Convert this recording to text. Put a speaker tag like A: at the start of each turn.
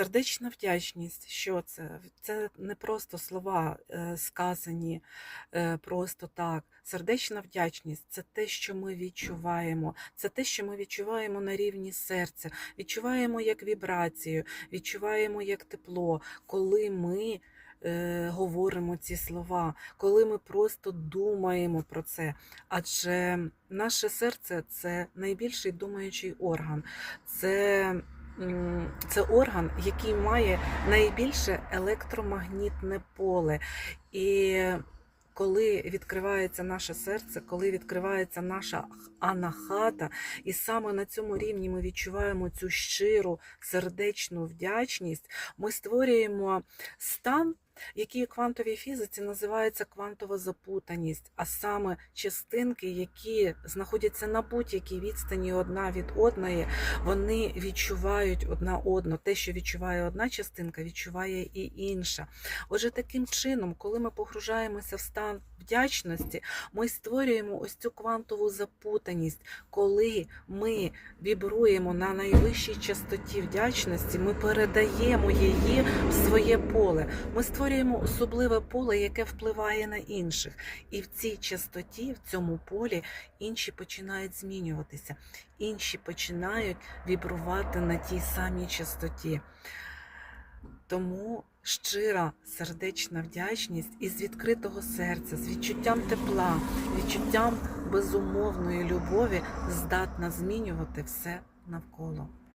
A: Сердечна вдячність, що це? Це не просто слова е, сказані е, просто так. Сердечна вдячність це те, що ми відчуваємо, це те, що ми відчуваємо на рівні серця, відчуваємо як вібрацію, відчуваємо як тепло, коли ми. е, Говоримо ці слова, коли ми просто думаємо про це. Адже наше серце це найбільший думаючий орган. Це це орган, який має найбільше електромагнітне поле. І коли відкривається наше серце, коли відкривається наша анахата, і саме на цьому рівні ми відчуваємо цю щиру сердечну вдячність, ми створюємо стан. Який у квантовій фізиці називається квантова запутаність, а саме частинки, які знаходяться на будь-якій відстані одна від одної, вони відчувають одна одну. Те, що відчуває одна частинка, відчуває і інша. Отже, таким чином, коли ми погружаємося в стан вдячності, ми створюємо ось цю квантову запутаність. Коли ми вібруємо на найвищій частоті вдячності, ми передаємо її в своє поле. Ми створюємо особливе поле, яке впливає на інших. І в цій частоті, в цьому полі, інші починають змінюватися, інші починають вібрувати на тій самій частоті. Тому щира сердечна вдячність із відкритого серця, з відчуттям тепла, відчуттям безумовної любові здатна змінювати все навколо.